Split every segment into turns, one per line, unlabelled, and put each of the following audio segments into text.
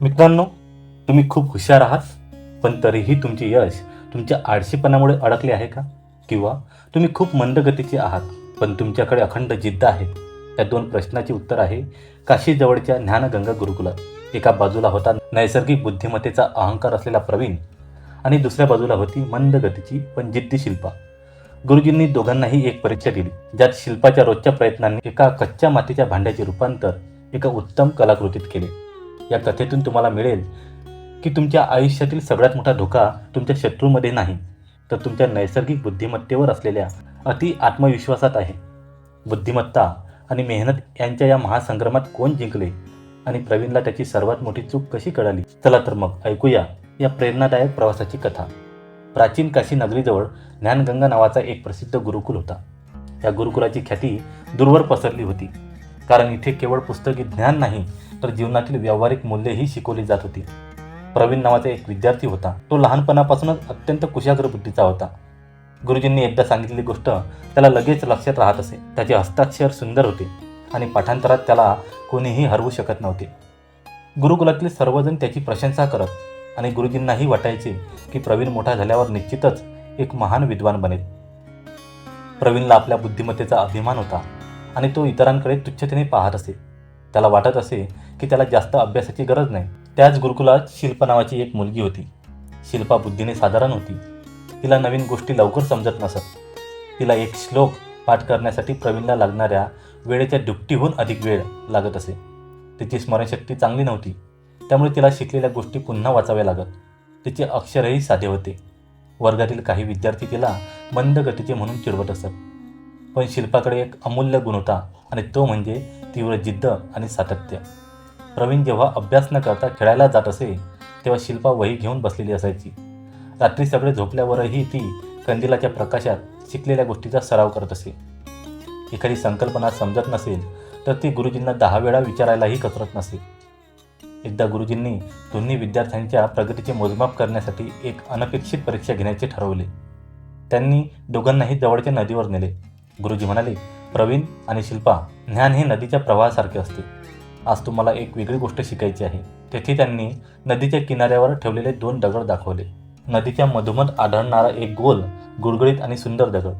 मित्रांनो तुम्ही खूप हुशार आहात पण तरीही तुमचे यश तुमच्या आळशीपणामुळे अडकले आहे का? किंवा तुम्ही खूप मंदगतीचे आहात पण तुमच्याकडे अखंड जिद्द आहे? त्या दोन प्रश्नाचे उत्तर आहे काशीजवळच्या ज्ञानगंगा गुरुकुलात. एका बाजूला होता नैसर्गिक बुद्धिमत्तेचा अहंकार असलेला प्रवीण आणि दुसऱ्या बाजूला होती मंद गतीची पण जिद्दी शिल्पा. गुरुजींनी दोघांनाही एक परीक्षा दिली ज्यात शिल्पाच्या रोजच्या प्रयत्नांनी एका कच्च्या मातीच्या भांड्याचे रूपांतर एका उत्तम कलाकृतीत केले. या कथेतून तुम्हाला मिळेल की तुमच्या आयुष्यातील सगळ्यात मोठा धोका तुमच्या शत्रूमध्ये नाही तर तुमच्या नैसर्गिक बुद्धिमत्तेवर असलेल्या अति आत्मविश्वासात आहे. बुद्धिमत्ता आणि मेहनत यांच्या या महासंग्रामात कोण जिंकले आणि प्रवीणला त्याची सर्वात मोठी चूक कशी कळाली? चला तर मग ऐकूया या प्रेरणादायक प्रवासाची कथा. प्राचीन काशी नगरीजवळ ज्ञानगंगा नावाचा एक प्रसिद्ध गुरुकुल होता. या गुरुकुलाची ख्याती दूरवर पसरली होती. कारण इथे केवळ पुस्तकी ज्ञान नाही तर जीवनातील व्यावहारिक मूल्येही शिकवली जात होती. प्रवीण नावाचा एक विद्यार्थी होता. तो लहानपणापासूनच अत्यंत कुशाग्र बुद्धीचा होता. गुरुजींनी एकदा सांगितलेली गोष्ट त्याला लगेच लक्षात राहत असे. त्याचे हस्ताक्षर सुंदर होते आणि पाठांतरात त्याला कोणीही हरवू शकत नव्हते. गुरुकुलातील सर्वजण त्याची प्रशंसा करत आणि गुरुजींनाही वाटायचे की प्रवीण मोठा झाल्यावर निश्चितच एक महान विद्वान बनेल. प्रवीणला आपल्या बुद्धिमत्तेचा अभिमान होता. आणि तो इतरांकडे तुच्छतेने पाहत असे. त्याला वाटत असे की त्याला जास्त अभ्यासाची गरज नाही. त्याच गुरुकुलात शिल्पा नावाची एक मुलगी होती. शिल्पा बुद्धीने साधारण होती. तिला नवीन गोष्टी लवकर समजत नसत. तिला एक श्लोक पाठ करण्यासाठी प्रवीणला लागणाऱ्या वेळेच्या दुपटीहून अधिक वेळ लागत असे. तिची स्मरणशक्ती चांगली नव्हती. त्यामुळे तिला शिकलेल्या गोष्टी पुन्हा वाचाव्या लागत. तिचे अक्षरही साधे होते. वर्गातील काही विद्यार्थी तिला मंद गतीचे म्हणून चिडवत असत. पण शिल्पाकडे एक अमूल्य गुण होता आणि तो म्हणजे तीव्र जिद्द आणि सातत्य. प्रवीण जेव्हा अभ्यास न करता खेळायला जात असे तेव्हा शिल्पा वही घेऊन बसलेली असायची. रात्री सगळे झोपल्यावरही ती कंदिलाच्या प्रकाशात शिकलेल्या गोष्टीचा सराव करत असे. एखादी संकल्पना समजत नसेल तर ती गुरुजींना दहा वेळा विचारायलाही कसरत नसे. एकदा गुरुजींनी दोन्ही विद्यार्थ्यांच्या प्रगतीचे मोजमाप करण्यासाठी एक अनपेक्षित परीक्षा घेण्याचे ठरवले. त्यांनी दोघांनाही जवळच्या नदीवर नेले. गुरुजी म्हणाले प्रवीण आणि शिल्पा ज्ञान हे नदीच्या प्रवाहासारखे असते. आज तुम्हाला एक वेगळी गोष्ट शिकायची आहे. तेथे त्यांनी नदीच्या किनाऱ्यावर ठेवलेले दोन दगड दाखवले. नदीच्या मधोमध आढळणारा एक गोल गुळगुळीत आणि सुंदर दगड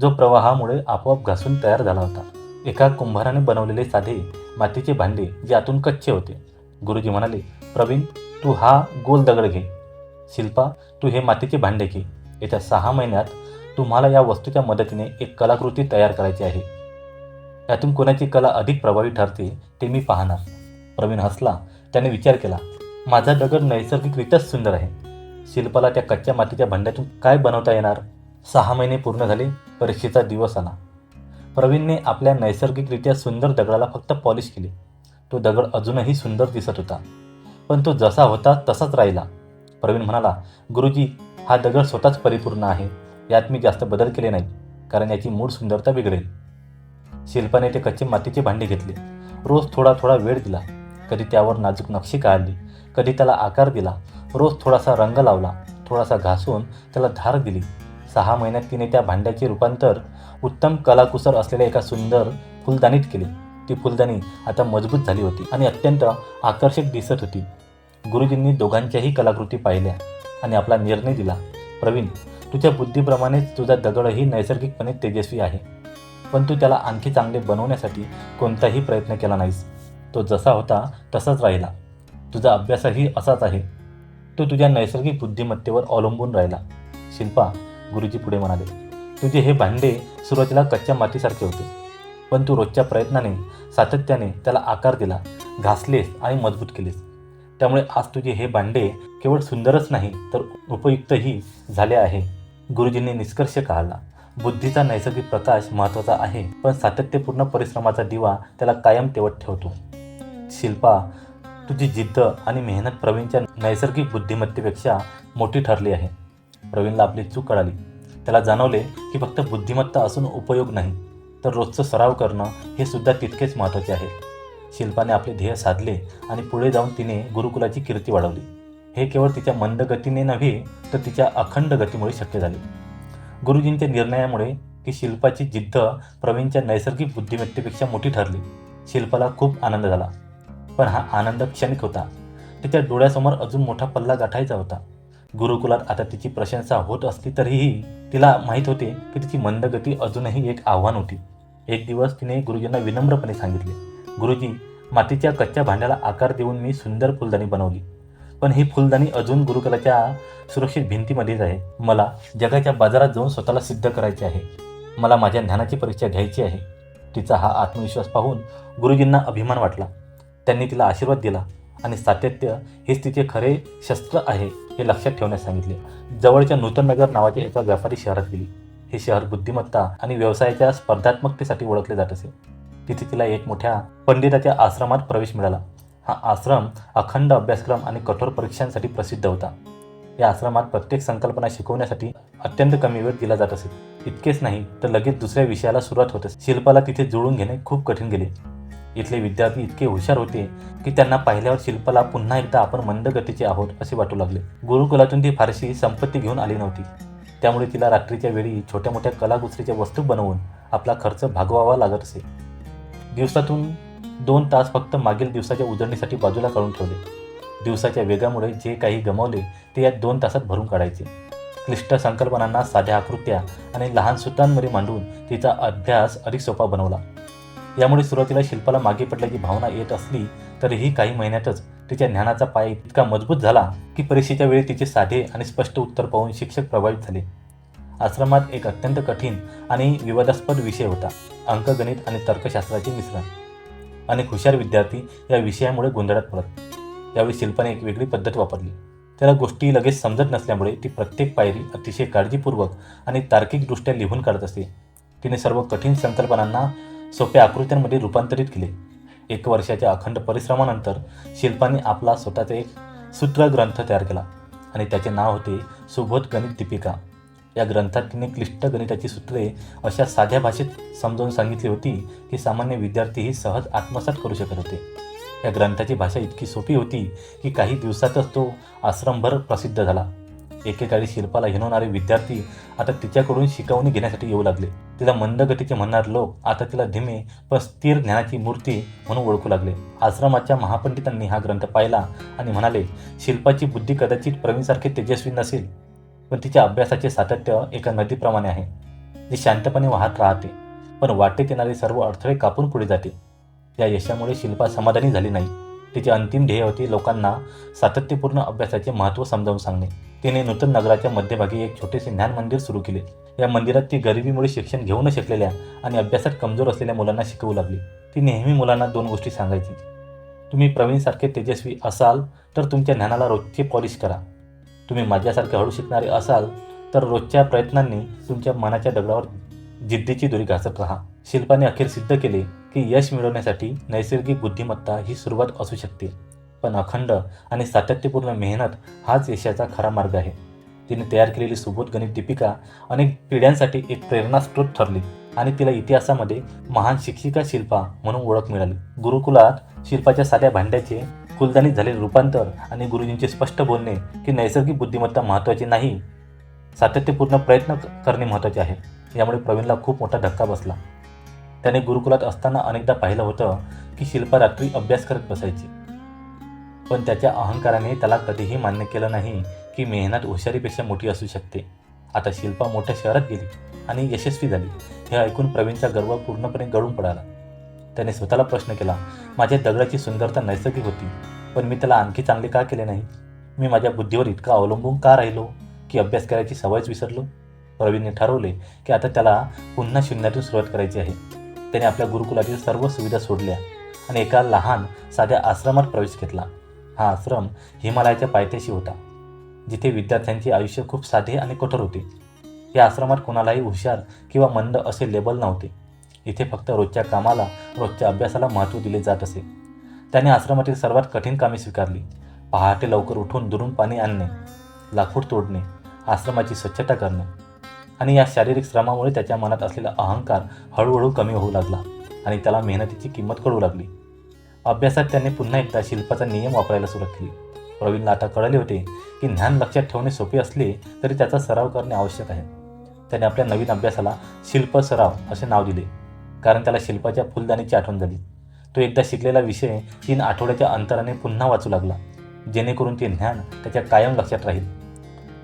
जो प्रवाहामुळे आपोआप घासून तयार झाला होता. एका कुंभाराने बनवलेले साधे मातीचे भांडे जे आतून कच्चे होते. गुरुजी म्हणाले प्रवीण तू हा गोल दगड घे. शिल्पा तू हे मातीचे भांडे घे. येत्या सहा महिन्यात तुम्हाला या वस्तूच्या मदतीने एक कलाकृती तयार करायची आहे. यातून कोणाची कला अधिक प्रभावी ठरते ते मी पाहणार. प्रवीण हसला. त्याने विचार केला माझा दगड नैसर्गिकरित्याच सुंदर आहे. शिल्पाला त्या कच्च्या मातीच्या भांड्यातून काय बनवता येणार? सहा महिने पूर्ण झाले परीक्षेचा दिवस आला. प्रवीणने आपल्या नैसर्गिकरित्या सुंदर दगडाला फक्त पॉलिश केले. तो दगड अजूनही सुंदर दिसत होता. पण तो जसा होता तसाच राहिला. प्रवीण म्हणाला गुरुजी हा दगड स्वतःच परिपूर्ण आहे. यात मी जास्त बदल केले नाही कारण याची मूळ सुंदरता बिघडेल. शिल्पाने ते कच्चे मातीचे भांडे घेतले. रोज थोडा थोडा वेळ दिला. कधी त्यावर नाजूक नक्षी काढली. कधी त्याला आकार दिला. रोज थोडासा रंग लावला. थोडासा घासून त्याला धार दिली. सहा महिन्यात तिने त्या भांड्याचे रूपांतर उत्तम कलाकुसर असलेल्या एका सुंदर फुलदाणीत केले. ती फुलदाणी आता मजबूत झाली होती आणि अत्यंत आकर्षक दिसत होती. गुरुजींनी दोघांच्याही कलाकृती पाहिल्या आणि आपला निर्णय दिला. प्रवीण तुझ्या बुद्धीप्रमाणेच तुझा दगडही नैसर्गिकपणे तेजस्वी आहे. पण तू त्याला आणखी चांगले बनवण्यासाठी कोणताही प्रयत्न केला नाहीस. तो जसा होता तसाच राहिला. तुझा अभ्यासही असाच आहे. तू तुझ्या नैसर्गिक बुद्धिमत्तेवर अवलंबून राहिला. शिल्पा गुरुजी पुढे म्हणाले तुझे हे भांडे सुरुवातीला कच्च्या मातीसारखे होते. पण तू रोजच्या प्रयत्नाने सातत्याने त्याला आकार दिला घासलेस आणि मजबूत केलेस. त्यामुळे आज तुझे हे भांडे केवळ सुंदरच नाही तर उपयुक्तही झाले आहे. गुरुजींनी निष्कर्ष काढला. बुद्धीचा नैसर्गिक प्रकाश महत्त्वाचा आहे पण सातत्यपूर्ण परिश्रमाचा दिवा त्याला कायम तेवत ठेवतो. शिल्पा तुझी जिद्द आणि मेहनत प्रवीणच्या नैसर्गिक बुद्धिमत्तेपेक्षा मोठी ठरली आहे. प्रवीणला आपली चूक कळाली. त्याला जाणवले की फक्त बुद्धिमत्ता असून उपयोग नाही तर रोजचं सराव करणं हे सुद्धा तितकेच महत्त्वाचे आहे. शिल्पाने आपले ध्येय साधले आणि पुढे जाऊन तिने गुरुकुलाची कीर्ती वाढवली. हे केवळ तिच्या मंद गतीने नव्हे तर तिच्या अखंड गतीमुळे शक्य झाले. गुरुजींच्या निर्णयामुळे की शिल्पाची जिद्द प्रवीणच्या नैसर्गिक बुद्धिमत्तेपेक्षा मोठी ठरली. शिल्पाला खूप आनंद झाला. पण हा आनंद क्षणिक होता. तिच्या डोळ्यासमोर अजून मोठा पल्ला गाठायचा होता. गुरुकुलात आता तिची प्रशंसा होत असली तरीही तिला माहीत होते की तिची मंदगती अजूनही एक आव्हान होती. एक दिवस तिने गुरुजींना विनम्रपणे सांगितले गुरुजी मातीच्या कच्च्या भांड्याला आकार देऊन मी सुंदर फुलदाणी बनवली. पण ही फुलदाणी अजून गुरुकुलाच्या सुरक्षित भिंतीमध्येच आहे. मला जगाच्या बाजारात जाऊन स्वतःला सिद्ध करायचे आहे. मला माझ्या ज्ञानाची परीक्षा घ्यायची आहे. तिचा हा आत्मविश्वास पाहून गुरुजींना अभिमान वाटला. त्यांनी तिला आशीर्वाद दिला आणि सातत्य हेच तिचे खरे शस्त्र आहे हे लक्षात ठेवण्यास सांगितले. जवळच्या नूतननगर नावाच्या एका व्यापारी शहरात गेली. हे शहर बुद्धिमत्ता आणि व्यवसायाच्या स्पर्धात्मकतेसाठी ओळखले जात असे. तिथे तिला एक मोठ्या पंडिताच्या आश्रमात प्रवेश मिळाला. हा आश्रम अखंड अभ्यासक्रम आणि कठोर परीक्षांसाठी प्रसिद्ध होता. या आश्रमात प्रत्येक संकल्पना शिकवण्यासाठी अत्यंत कमी वेळ दिला जात असे. इतकेच नाही तर लगेच दुसऱ्या विषयाला सुरुवात होत असे. शिल्पाला तिथे जुळून घेणे खूप कठीण गेले. इथले विद्यार्थी इतके हुशार होते की त्यांना पाहिल्यावर शिल्पाला पुन्हा एकदा आपण मंदगतीचे आहोत असे वाटू लागले. गुरुकुलातून ती फारशी संपत्ती घेऊन आली नव्हती. त्यामुळे तिला रात्रीच्या वेळी छोट्या मोठ्या कलाकुसरीच्या वस्तू बनवून आपला खर्च भागवावा लागत असे. दिवसातून दोन तास फक्त मागील दिवसाच्या उजळणीसाठी बाजूला काढून ठेवले. दिवसाच्या वेगामुळे जे काही गमावले ते या दोन तासात भरून काढायचे. क्लिष्ट संकल्पनांना साध्या आकृत्या आणि लहान सूत्रांमध्ये मांडून तिचा अभ्यास अधिक सोपा बनवला. यामुळे सुरुवातीला शिल्पाला मागे पडल्याची भावना येत असली तरीही काही महिन्यातच तिच्या ज्ञानाचा पाय इतका मजबूत झाला की परीक्षेच्या वेळी तिचे साधे आणि स्पष्ट उत्तर पाहून शिक्षक प्रभावित झाले. आश्रमात एक अत्यंत कठीण आणि विवादास्पद विषय होता. अंकगणित आणि तर्कशास्त्राचे मिश्रण. अनेक हुशार विद्यार्थी या विषयामुळे गोंधळात पडत. यावेळी शिल्पाने एक वेगळी पद्धत वापरली. त्याला गोष्टी लगेच समजत नसल्यामुळे ती प्रत्येक पायरी अतिशय काळजीपूर्वक आणि तार्किकदृष्ट्या लिहून काढत असते. तिने सर्व कठीण संकल्पनांना सोप्या आकृत्यांमध्ये रूपांतरित केले. एक वर्षाच्या अखंड परिश्रमानंतर शिल्पाने आपला स्वतःचा एक सूत्रग्रंथ तयार केला आणि त्याचे नाव होते सुबोध गणित दीपिका. या ग्रंथात तिने क्लिष्ट गणिताची सूत्रे अशा साध्या भाषेत समजावून सांगितली होती की सामान्य विद्यार्थीही सहज आत्मसात करू शकत होते. या ग्रंथाची भाषा इतकी सोपी होती की काही दिवसातच तो आश्रमभर प्रसिद्ध झाला. एकेकाळी शिल्पाला हिणवणारे विद्यार्थी आता तिच्याकडून शिकवणी घेण्यासाठी येऊ लागले. तिला मंद गतीचे लोक आता तिला धीमे पण स्थिर ज्ञानाची मूर्ती म्हणून ओळखू लागले. आश्रमाच्या महापंडितांनी हा ग्रंथ पाहिला आणि म्हणाले शिल्पाची बुद्धी कदाचित प्रवीणसारखे तेजस्वी नसेल. पण तिच्या अभ्यासाचे सातत्य एका नदीप्रमाणे आहे. जी शांतपणे वाहत राहते पण वाटेत येणारे सर्व अडथळे कापून पुढे जाते. या यशामुळे शिल्पा समाधानी झाली नाही. तिचे अंतिम ध्येय होते लोकांना सातत्यपूर्ण अभ्यासाचे महत्त्व समजावून सांगणे. तिने नूतन नगराच्या मध्यभागी एक छोटेसे ज्ञान मंदिर सुरू केले. या मंदिरात ती गरिबीमुळे शिक्षण घेऊ न शकलेल्या आणि अभ्यासात कमजोर असलेल्या मुलांना शिकवू लागली. ती नेहमी मुलांना दोन गोष्टी सांगायची. तुम्ही प्रवीणसारखे तेजस्वी असाल तर तुमच्या ज्ञानाला रोजचे पॉलिश करा. तुम्ही माझ्यासारखे हळू शिकणारे असाल तर रोजच्या प्रयत्नांनी तुमच्या मनाच्या दगडावर जिद्दीची दोरी घासत राहा. शिल्पाने अखेर सिद्ध केले की यश मिळवण्यासाठी नैसर्गिक बुद्धिमत्ता ही सुरुवात असू शकते. पण अखंड आणि सातत्यपूर्ण मेहनत हाच यशाचा खरा मार्ग आहे. तिने तयार केलेली सुबोध गणित दीपिका अनेक पिढ्यांसाठी एक प्रेरणास्रोत ठरली आणि तिला इतिहासामध्ये महान शिक्षिका शिल्पा म्हणून ओळख मिळाली. गुरुकुलात शिल्पाच्या साध्या भांड्याचे कुलदानीत झालेले रूपांतर आणि गुरुजींचे स्पष्ट बोलणे की नैसर्गिक बुद्धिमत्ता महत्त्वाची नाही. सातत्यपूर्ण प्रयत्न करणे महत्त्वाचे आहे. यामुळे प्रवीणला खूप मोठा धक्का बसला. त्याने गुरुकुलात असताना अनेकदा पाहिलं होतं की शिल्पा रात्री अभ्यास करत बसायची. पण त्याच्या अहंकाराने त्याला कधीही मान्य केलं नाही की मेहनत हुशारीपेक्षा मोठी असू शकते. आता शिल्पा मोठ्या शहरात गेली आणि यशस्वी झाली. हे ऐकून प्रवीणचा गर्व पूर्णपणे गळून पडाला. त्याने स्वतःला प्रश्न केला माझ्या दगडाची सुंदरता नैसर्गिक होती पण मी त्याला आणखी चांगले का केले नाही? मी माझ्या बुद्धीवर इतका अवलंबून का राहिलो की अभ्यास करायची सवयच विसरलो? प्रवीणने ठरवले की आता त्याला पुन्हा शून्यातून सुरुवात करायची आहे. त्याने आपल्या गुरुकुलातील सर्व सुविधा सोडल्या आणि एका लहान साध्या आश्रमात प्रवेश घेतला. हा आश्रम हिमालयाच्या पायथ्याशी होता जिथे विद्यार्थ्यांचे आयुष्य खूप साधे आणि कठोर होते. या आश्रमात कोणालाही हुशार किंवा मंद असे लेबल नव्हते. इथे फक्त रोजच्या कामाला रोजच्या अभ्यासाला महत्त्व दिले जात असे. त्याने आश्रमातील सर्वात कठीण कामे स्वीकारली. पहाटे लवकर उठून दुरून पाणी आणणे लाकूड तोडणे आश्रमाची स्वच्छता करणे आणि या शारीरिक श्रमामुळे त्याच्या मनात असलेला अहंकार हळूहळू कमी होऊ लागला आणि त्याला मेहनतीची किंमत कळू लागली. अभ्यासात त्याने पुन्हा एकदा शिल्पाचा नियम वापरायला सुरुवात केली. प्रवीणला आता कळले होते की ज्ञान लक्षात ठेवणे सोपे असले तरी त्याचा सराव करणे आवश्यक आहे. त्याने आपल्या नवीन अभ्यासाला शिल्प सराव असे नाव दिले. कारण त्याला शिल्पाच्या फुलदाणीची आठवण झाली. तो एकदा शिकलेला विषय तीन आठवड्याच्या अंतराने पुन्हा वाचू लागला जेणेकरून ते ज्ञान त्याच्या कायम लक्षात राहील.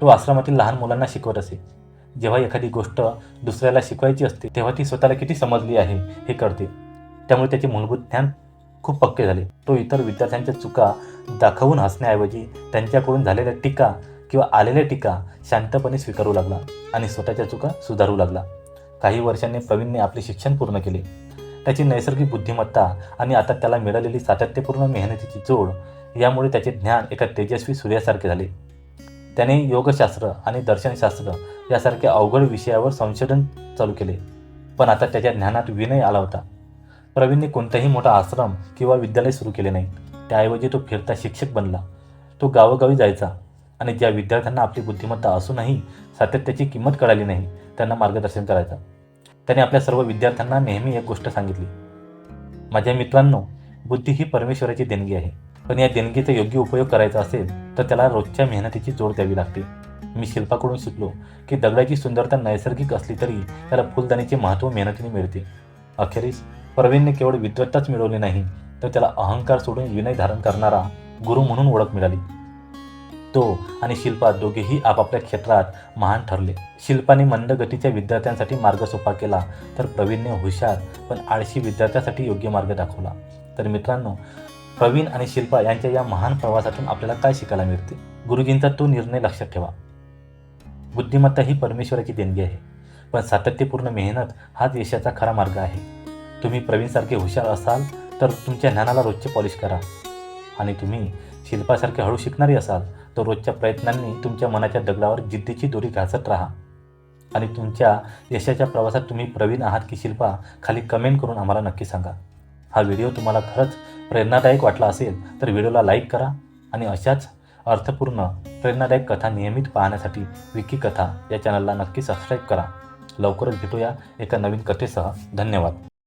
तो आश्रमातील लहान मुलांना शिकवत असे. जेव्हा एखादी गोष्ट दुसऱ्याला शिकवायची असते तेव्हा ती स्वतःला किती समजली आहे हे कळते. त्यामुळे त्याचे मूलभूत ज्ञान खूप पक्के झाले. तो इतर विद्यार्थ्यांच्या चुका दाखवून हसण्याऐवजी त्यांच्याकडून झालेल्या टीका किंवा आलेल्या टीका शांतपणे स्वीकारू लागला आणि स्वतःच्या चुका सुधारू लागला. काही वर्षांनी प्रवीणने आपले शिक्षण पूर्ण केले. त्याची नैसर्गिक बुद्धिमत्ता आणि आता त्याला मिळालेली सातत्यपूर्ण मेहनतीची जोड यामुळे त्याचे ज्ञान एका तेजस्वी सूर्यासारखे झाले. त्याने योगशास्त्र आणि दर्शनशास्त्र यासारख्या अवघड विषयावर संशोधन चालू केले. पण आता त्याच्या ज्ञानात विनय आला होता. प्रवीणने कोणताही मोठा आश्रम किंवा विद्यालय सुरू केले नाही. त्याऐवजी तो फिरता शिक्षक बनला. तो गावोगावी जायचा आणि ज्या विद्यार्थ्यांना आपली बुद्धिमत्ता असूनही सातत्याची किंमत कळाली नाही त्यांना मार्गदर्शन करायचा. त्याने आपल्या सर्व विद्यार्थ्यांना नेहमी एक गोष्ट सांगितली. माझ्या मित्रांनो बुद्धी ही परमेश्वराची देणगी आहे. पण या देणगीचा योग्य उपयोग करायचा असेल तर त्याला रोजच्या मेहनतीची जोड द्यावी लागते. मी शिल्पाकडून शिकलो की दगडाची सुंदरता नैसर्गिक असली तरी त्याला फुलदाणीचे महत्त्व मेहनतीने मिळते. अखेरीस प्रवीणने केवळ विद्वत्ताच मिळवली नाही तर त्याला अहंकार सोडून विनय धारण करणारा गुरु म्हणून ओळख मिळाली. तो आणि शिल्पा दोघेही आपापल्या क्षेत्रात महान ठरले. शिल्पाने मंद गतीच्या विद्यार्थ्यांसाठी मार्ग सोपा केला तर प्रवीणने हुशार पण आळशी विद्यार्थ्यासाठी योग्य मार्ग दाखवला. तर मित्रांनो प्रवीण आणि शिल्पा यांच्या या महान प्रवासातून आपल्याला काय शिकायला मिळते? गुरुजींचा तो निर्णय लक्षात ठेवा. बुद्धिमत्ता ही परमेश्वराची देणगी आहे पण सातत्यपूर्ण मेहनत हाच यशाचा खरा मार्ग आहे. तुम्ही प्रवीणसारखे हुशार असाल तर तुमच्या ज्ञानाला रोजचे पॉलिश करा. आणि तुम्ही शिल्पासारखे हळू शिकणारी असाल तर रोजच्या प्रयत्नांनी तुमच्या मनाच्या दगडावर जिद्दीची दोरी घासत राहा. आणि तुमच्या यशाच्या प्रवासात तुम्ही प्रवीण आहात की शिल्पा खाली कमेंट करून आम्हाला नक्की सांगा. हा व्हिडिओ तुम्हाला खरंच प्रेरणादायक वाटला असेल तर व्हिडिओला लाईक करा आणि अशाच अर्थपूर्ण प्रेरणादायक कथा नियमित पाहण्यासाठी विकी कथा या चॅनलला नक्की सबस्क्राईब करा. लवकरच भेटूया एका नवीन कथेसह. धन्यवाद.